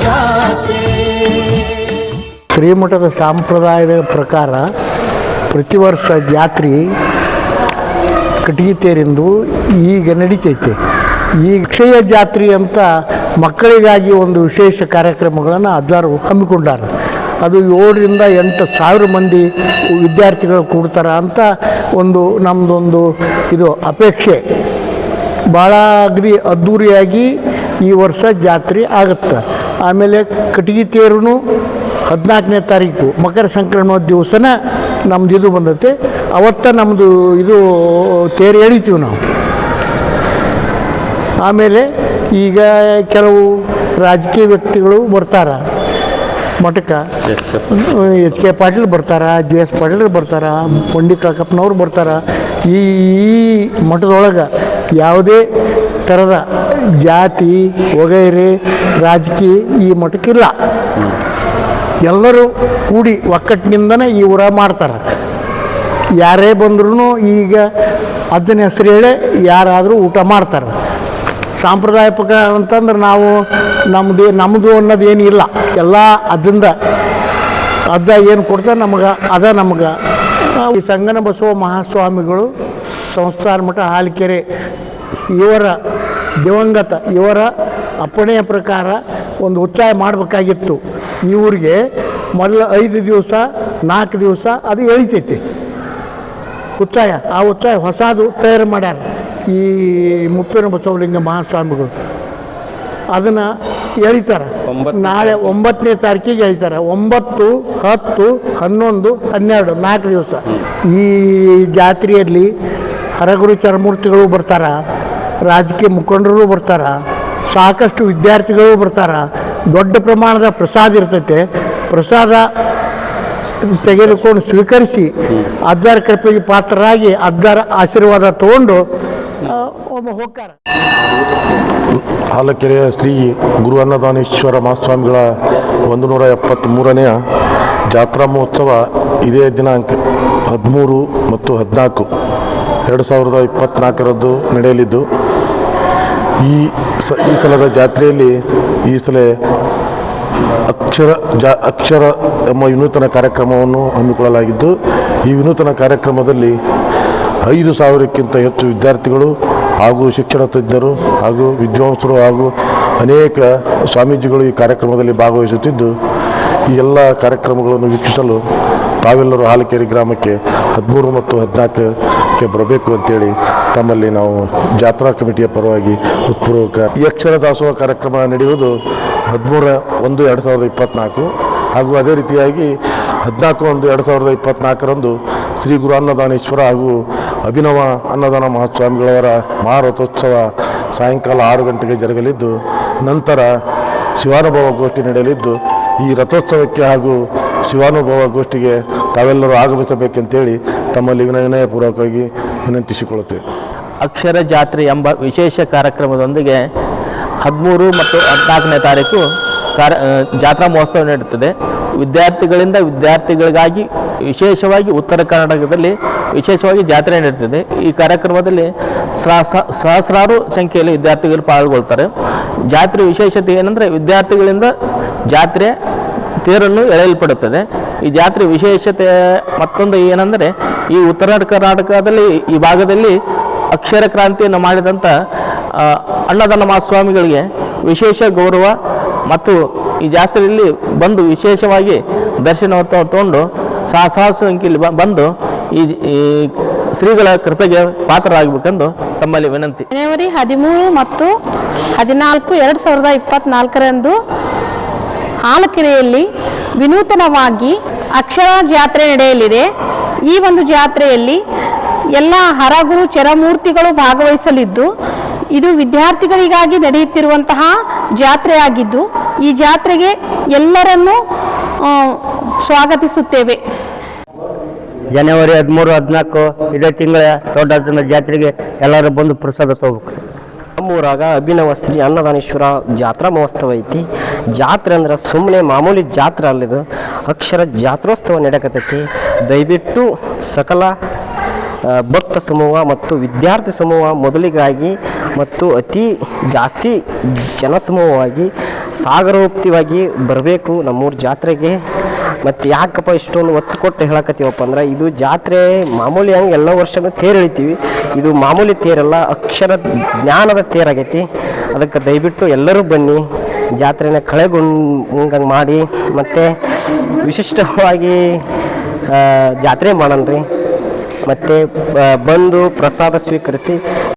ಜಾತ್ರೆ. ಶ್ರೀಮಠದ ಸಂಪ್ರದಾಯದ ಪ್ರಕಾರ ಪ್ರತಿ ವರ್ಷ ಜಾತ್ರೆ ಕಟ್ಟಿಗೆ ತೇರಿಂದು ಈಗ ನಡೀತೈತೆ. ಈ ಕ್ಷಯ ಜಾತ್ರೆ ಅಂತ ಮಕ್ಕಳಿಗಾಗಿ ಒಂದು ವಿಶೇಷ ಕಾರ್ಯಕ್ರಮಗಳನ್ನು ಅದಾರು ಹಮ್ಮಿಕೊಂಡಾರ. ಅದು ಏಳರಿಂದ ಎಂಟು ಸಾವಿರ ಮಂದಿ ವಿದ್ಯಾರ್ಥಿಗಳು ಕೂಡ್ತಾರೆ ಅಂತ ಒಂದು ನಮ್ಮದೊಂದು ಇದು ಅಪೇಕ್ಷೆ. ಭಾಳ ಅಗದಿ ಅದ್ಧೂರಿಯಾಗಿ ಈ ವರ್ಷ ಜಾತ್ರೆ ಆಗುತ್ತೆ. ಆಮೇಲೆ ಕಟಗಿ ತೇರು ಹದಿನಾಲ್ಕನೇ ತಾರೀಕು ಮಕರ ಸಂಕ್ರಮಣ ದಿವಸನ ನಮ್ಮದು ಇದು ಬಂದತೆ. ಅವತ್ತ ನಮ್ಮದು ಇದು ತೇರು ಎಳಿತೀವಿ ನಾವು. ಆಮೇಲೆ ಈಗ ಕೆಲವು ರಾಜಕೀಯ ವ್ಯಕ್ತಿಗಳು ಬರ್ತಾರ. ಮಠಕ್ಕೆ. ಎಚ್ ಕೆ ಪಾಟೀಲ್ ಬರ್ತಾರ, ಜಿ ಎಸ್ ಪಾಟೀಲ್ ಬರ್ತಾರ, ಪಂಡಿತ್ ಕಾಕಪ್ಪನವ್ರು ಬರ್ತಾರ. ಈ ಈ ಮಠದೊಳಗೆ ಯಾವುದೇ ಥರದ ಜಾತಿ ವಗೈರೆ ರಾಜಕೀಯ ಈ ಮಠಕ್ಕಿಲ್ಲ. ಎಲ್ಲರೂ ಕೂಡಿ ಒಕ್ಕಟ್ಟಿನಿಂದನೇ ಈ ಊರ ಮಾಡ್ತಾರೆ. ಯಾರೇ ಬಂದ್ರೂ ಈಗ ಅದನ್ನ ಹೆಸರು ಹೇಳಿ ಯಾರಾದರೂ ಊಟ ಮಾಡ್ತಾರೆ. ಸಾಂಪ್ರದಾಯ ಪ್ರಕಾರ ಅಂತಂದ್ರೆ ನಾವು ನಮ್ಮದು ನಮ್ಮದು ಅನ್ನೋದು ಇಲ್ಲ ಎಲ್ಲ ಅದರಿಂದ ಅದ ಏನು ಕೊಡ್ತಾರೆ ನಮಗೆ, ಅದ ನಮ್ಗೆ. ಈ ಸಂಗನ ಬಸವ ಮಹಾಸ್ವಾಮಿಗಳು ಸಂಸ್ಥಾನ ಮಠ ಹಾಲಿಕೆರೆ, ಇವರ ದಿವಂಗತ, ಇವರ ಅಪ್ಪಣೆಯ ಪ್ರಕಾರ ಒಂದು ಉಚ್ಚಾಯ ಮಾಡಬೇಕಾಗಿತ್ತು. ಇವರಿಗೆ ಊರಿಗೆ ಮೊದಲು ಐದು ದಿವಸ, ನಾಲ್ಕು ದಿವಸ ಅದು ಎಳಿತೈತಿ. ಉಚ್ಚಾಯ ಆ ಉಚ್ಚಾಯ ಹೊಸದು ತಯಾರು ಮಾಡ್ಯಾರ. ಈ ಮುಪ್ಪಿನ ಬಸವಲಿಂಗ ಮಹಾಸ್ವಾಮಿಗಳು ಅದನ್ನು ಎಳಿತಾರೆ. ನಾಳೆ ಒಂಬತ್ತನೇ ತಾರೀಕಿಗೆ ಎಳಿತಾರೆ. ಒಂಬತ್ತು ಹತ್ತು ಹನ್ನೊಂದು ಹನ್ನೆರಡು ನಾಲ್ಕು ದಿವಸ. ಈ ಜಾತ್ರೆಯಲ್ಲಿ ಹರಗುರು ಚರಮೂರ್ತಿಗಳು ಬರ್ತಾರ ರಾಜಕೀಯ ಮುಖಂಡರು ಬರ್ತಾರ ಸಾಕಷ್ಟು ವಿದ್ಯಾರ್ಥಿಗಳು ಬರ್ತಾರ. ದೊಡ್ಡ ಪ್ರಮಾಣದ ಪ್ರಸಾದ ಇರ್ತೈತೆ. ಪ್ರಸಾದ ತೆಗೆದುಕೊಂಡು ಸ್ವೀಕರಿಸಿ ಅದ್ದಾರ ಕೃಪೆಗೆ ಪಾತ್ರರಾಗಿ ಅದ್ದಾರ ಆಶೀರ್ವಾದ ತಗೊಂಡು ಒಮ್ಮೆ ಹೋಗ್ತಾರೆ. ಹಾಲಕೆರೆಯ ಶ್ರೀ ಗುರು ಅನ್ನದಾನೇಶ್ವರ ಮಹಾಸ್ವಾಮಿಗಳ ಒಂದು ನೂರ ಎಪ್ಪತ್ತ್ಮೂರನೆಯ ಜಾತ್ರಾ ಮಹೋತ್ಸವ ಇದೇ ದಿನಾಂಕ ಹದಿಮೂರು ಮತ್ತು ಹದಿನಾಲ್ಕು. ಎರಡು ಸಾವಿರದ ಇಪ್ಪತ್ತ್ನಾಲ್ಕರದ್ದು ನಡೆಯಲಿದ್ದು, ಈ ಸ, ಈ ಸಲದ ಜಾತ್ರೆಯಲ್ಲಿ ಈ ಸಲ ಅಕ್ಷರ, ಜಾ, ಅಕ್ಷರ ಎಂಬ ವಿನೂತನ ಕಾರ್ಯಕ್ರಮವನ್ನು ಹಮ್ಮಿಕೊಳ್ಳಲಾಗಿದ್ದು, ಈ ವಿನೂತನ ಕಾರ್ಯಕ್ರಮದಲ್ಲಿ ಐದು ಸಾವಿರಕ್ಕಿಂತ ಹೆಚ್ಚು ವಿದ್ಯಾರ್ಥಿಗಳು ಹಾಗೂ ಶಿಕ್ಷಣ ತಜ್ಞರು ಹಾಗೂ ವಿದ್ವಾಂಸರು ಹಾಗೂ ಅನೇಕ ಸ್ವಾಮೀಜಿಗಳು ಈ ಕಾರ್ಯಕ್ರಮದಲ್ಲಿ ಭಾಗವಹಿಸುತ್ತಿದ್ದು, ಈ ಎಲ್ಲ ಕಾರ್ಯಕ್ರಮಗಳನ್ನು ವೀಕ್ಷಿಸಲು ತಾವೆಲ್ಲರೂ ಹಾಲಕೇರಿ ಗ್ರಾಮಕ್ಕೆ ಹದಿಮೂರು ಮತ್ತು ಹದಿನಾಲ್ಕಕ್ಕೆ ಬರಬೇಕು ಅಂತೇಳಿ ತಮ್ಮಲ್ಲಿ ನಾವು ಜಾತ್ರಾ ಕಮಿಟಿಯ ಪರವಾಗಿ ಉತ್ಪೂರ್ವಕ ಈ ಅಕ್ಷರ ದಾಸೋಹ ಕಾರ್ಯಕ್ರಮ ನಡೆಯುವುದು ಹದಿಮೂರ ಒಂದು ಎರಡು ಸಾವಿರದ ಇಪ್ಪತ್ತ್ನಾಲ್ಕು ಹಾಗೂ ಅದೇ ರೀತಿಯಾಗಿ ಹದಿನಾಲ್ಕು ಒಂದು ಎರಡು ಸಾವಿರದ ಇಪ್ಪತ್ತ್ನಾಲ್ಕರಂದು ಶ್ರೀ ಗುರು ಅನ್ನದಾನೇಶ್ವರ ಹಾಗೂ ಅಭಿನವ ಅನ್ನದಾನ ಮಹಾಸ್ವಾಮಿಗಳವರ ಮಹಾರಥೋತ್ಸವ ಸಾಯಂಕಾಲ ಆರು ಗಂಟೆಗೆ ಜರುಗಲಿದ್ದು, ನಂತರ ಶಿವಾನುಭವ ಗೋಷ್ಠಿ ನಡೆಯಲಿದ್ದು, ಈ ರಥೋತ್ಸವಕ್ಕೆ ಹಾಗೂ ಶಿವಾನುಭವ ಗೋಷ್ಠಿಗೆ ತಾವೆಲ್ಲರೂ ಆಗಮಿಸಬೇಕೆಂತೇಳಿ ತಮ್ಮಲ್ಲಿ ವಿನಯ ವಿನಯಪೂರ್ವಕವಾಗಿ ವಿನಂತಿಸಿಕೊಳ್ಳುತ್ತೇವೆ. ಅಕ್ಷರ ಜಾತ್ರೆ ಎಂಬ ವಿಶೇಷ ಕಾರ್ಯಕ್ರಮದೊಂದಿಗೆ ಹದಿಮೂರು ಮತ್ತು ಹದಿನಾಲ್ಕನೇ ತಾರೀಕು ಕಾರ ಜಾತ್ರಾ ಮಹೋತ್ಸವ ನಡೆಯುತ್ತದೆ ವಿದ್ಯಾರ್ಥಿಗಳಿಂದ ವಿದ್ಯಾರ್ಥಿಗಳಿಗಾಗಿ ವಿಶೇಷವಾಗಿ ಉತ್ತರ ಕರ್ನಾಟಕದಲ್ಲಿ ವಿಶೇಷವಾಗಿ ಜಾತ್ರೆ ನಡೆಯುತ್ತದೆ ಈ ಕಾರ್ಯಕ್ರಮದಲ್ಲಿ ಸಹ ಸಹಸ್ರಾರು ಸಂಖ್ಯೆಯಲ್ಲಿ ವಿದ್ಯಾರ್ಥಿಗಳು ಪಾಲ್ಗೊಳ್ತಾರೆ. ಜಾತ್ರೆ ವಿಶೇಷತೆ ಏನಂದರೆ ವಿದ್ಯಾರ್ಥಿಗಳಿಂದ ಜಾತ್ರೆ ತೇರನ್ನು ಎಳೆಯಲ್ಪಡುತ್ತದೆ. ಈ ಜಾತ್ರೆ ವಿಶೇಷತೆ ಮತ್ತೊಂದು ಏನಂದರೆ ಈ ಉತ್ತರ ಕರ್ನಾಟಕದಲ್ಲಿ ಈ ಭಾಗದಲ್ಲಿ ಅಕ್ಷರ ಕ್ರಾಂತಿಯನ್ನು ಮಾಡಿದಂಥ ಅಣ್ಣದನ ಮಹಾಸ್ವಾಮಿಗಳಿಗೆ ವಿಶೇಷ ಗೌರವ ಮತ್ತು ಈ ಜಾತ್ರೆಯಲ್ಲಿ ಬಂದು ವಿಶೇಷವಾಗಿ ದರ್ಶನ ತಗೊಂಡು ಸಹ ಸಂಖ್ಯೆಯಲ್ಲಿ ಬಂದು ಈ ಈ ಶ್ರೀಗಳ ಕೃಪೆಗೆ ಪಾತ್ರರಾಗಬೇಕೆಂದು ತಮ್ಮಲ್ಲಿ ವಿನಂತಿ. ಜನವರಿ ಹದಿಮೂರು ಮತ್ತು ಹದಿನಾಲ್ಕು ಎರಡು ಸಾವಿರದ ಇಪ್ಪತ್ನಾಲ್ಕರಂದು ಹಾಲಕೆರೆಯಲ್ಲಿ ವಿನೂತನವಾಗಿ ಅಕ್ಷರ ಜಾತ್ರೆ ನಡೆಯಲಿದೆ. ಈ ಒಂದು ಜಾತ್ರೆಯಲ್ಲಿ ಎಲ್ಲ ಹರಗುರು, ಚರಮೂರ್ತಿಗಳು ಭಾಗವಹಿಸಲಿದ್ದು ಇದು ವಿದ್ಯಾರ್ಥಿಗಳಿಗಾಗಿ ನಡೆಯುತ್ತಿರುವಂತಹ ಜಾತ್ರೆಯಾಗಿದ್ದು ಈ ಜಾತ್ರೆಗೆ ಎಲ್ಲರನ್ನೂ ಸ್ವಾಗತಿಸುತ್ತೇವೆ. ಜನವರಿ ಹದಿಮೂರು ಹದಿನಾಲ್ಕು ಇದೇ ತಿಂಗಳ ದೊಡ್ಡ ಜಾತ್ರೆಗೆ ಎಲ್ಲರೂ ಬಂದು ಪ್ರಸಾದ ತಗೋಬೇಕು. ನಮ್ಮೂರಾಗ ಅಭಿನವ ಶ್ರೀ ಅನ್ನದಾನೇಶ್ವರ ಜಾತ್ರಾ ಮಹೋತ್ಸವ ಐತಿ. ಜಾತ್ರೆ ಅಂದ್ರೆ ಸುಮ್ಮನೆ ಮಾಮೂಲಿ ಜಾತ್ರೆ ಅಲ್ಲಿದು ಅಕ್ಷರ ಜಾತ್ರೋತ್ಸವ ನಡೆಯಕತ್ತೈತಿ. ದಯವಿಟ್ಟು ಸಕಲ ಭಕ್ತ ಸಮೂಹ ಮತ್ತು ವಿದ್ಯಾರ್ಥಿ ಸಮೂಹ ಮೊದಲಿಗಾಗಿ ಮತ್ತು ಅತಿ ಜಾಸ್ತಿ ಜನಸಮೂಹವಾಗಿ ಸಾಗರೋಕ್ತಿವಾಗಿ ಬರಬೇಕು ನಮ್ಮೂರ ಜಾತ್ರೆಗೆ. ಮತ್ತು ಯಾಕಪ್ಪ ಇಷ್ಟೊಂದು ಒತ್ತು ಕೊಟ್ಟು ಹೇಳಕತ್ತೀವಪ್ಪ ಅಂದ್ರೆ ಇದು ಜಾತ್ರೆ ಮಾಮೂಲಿ ಹಂಗೆ ಎಲ್ಲ ವರ್ಷನೂ ತೇರು ಎಳಿತೀವಿ. ಇದು ಮಾಮೂಲಿ ತೇರಲ್ಲ, ಅಕ್ಷರ ಜ್ಞಾನದ ತೇರಾಗೈತಿ ಅದಕ್ಕೆ ದಯವಿಟ್ಟು ಎಲ್ಲರೂ ಬನ್ನಿ, ಜಾತ್ರೆನ ಕಳೆಗೊಂಡಂಗೆ ಮಾಡಿ. ಮತ್ತು ವಿಶಿಷ್ಟವಾಗಿ ಜಾತ್ರೆ ಮಾಡೋಣ ರೀ ಮತ್ತು ಬಂದು ಪ್ರಸಾದ ಸ್ವೀಕರಿಸಿ